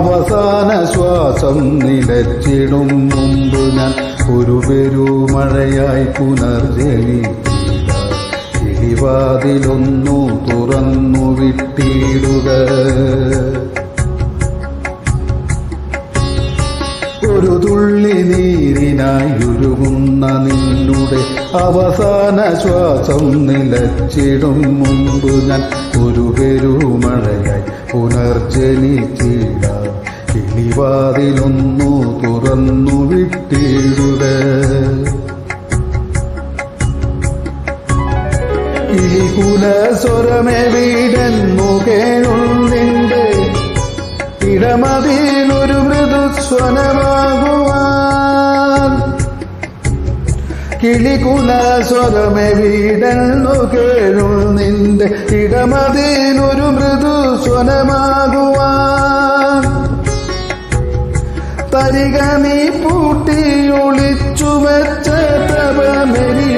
അവസാന ശ്വാസം നിലച്ചിടും മുമ്പ് ഞാൻ ഒരു പെരുമഴയായി പുനർജനി കിളിവാതിലൊന്നു തുറന്നു വിട്ടിടുക. ഒരു തുള്ളി നീരിനായി ഉരുകുന്ന നിന്നുടെ അവസാന ശ്വാസം നിലച്ചിടും മുമ്പ് ഞാൻ ഒരു പെരുമഴയായി പുനർജനിച്ചിട കിളിവാതിലൊന്നു തുറന്നു വിട്ടിടുക. കിളികുല സ്വരമേ വീടെന്നു കേഴുള്ളിന്റെ ഇടമതിയിലൊരു മൃദുസ്വനമാകുവാൻ. കിളികുല സ്വരമേ വീടെന്നു കേഴുൾ നിന്റെ ഇടമതിയിലൊരു മൃദുസ്വനമാകുവാൻ തരിക നീ പൂട്ടി ഒളിച്ചു വെച്ച പ്രഭമെരിയുവയമ്പൊന്നു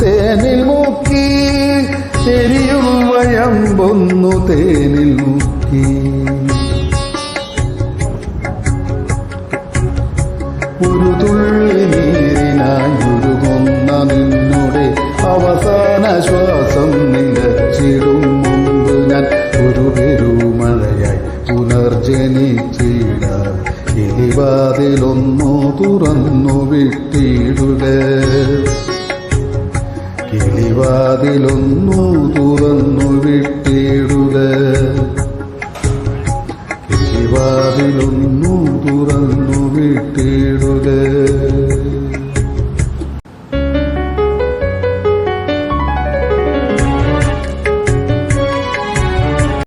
തേനിൽ മുക്കി എരിയുവയമ്പൊന്നു തേനിൽ മുക്കി. ഒരു തുള്ളി നീരിനായി ഉരുകുന്ന നിന്നുടെ അവസാന ശ്വാസം പുനർജനിച്ചിട കിളിവാതിലൊന്നു തുറന്നു വിട്ടിടുക. കിളിവാതിലൊന്നു തുറന്നു വിട്ടിടുക. കിളിവാതിലൊന്നു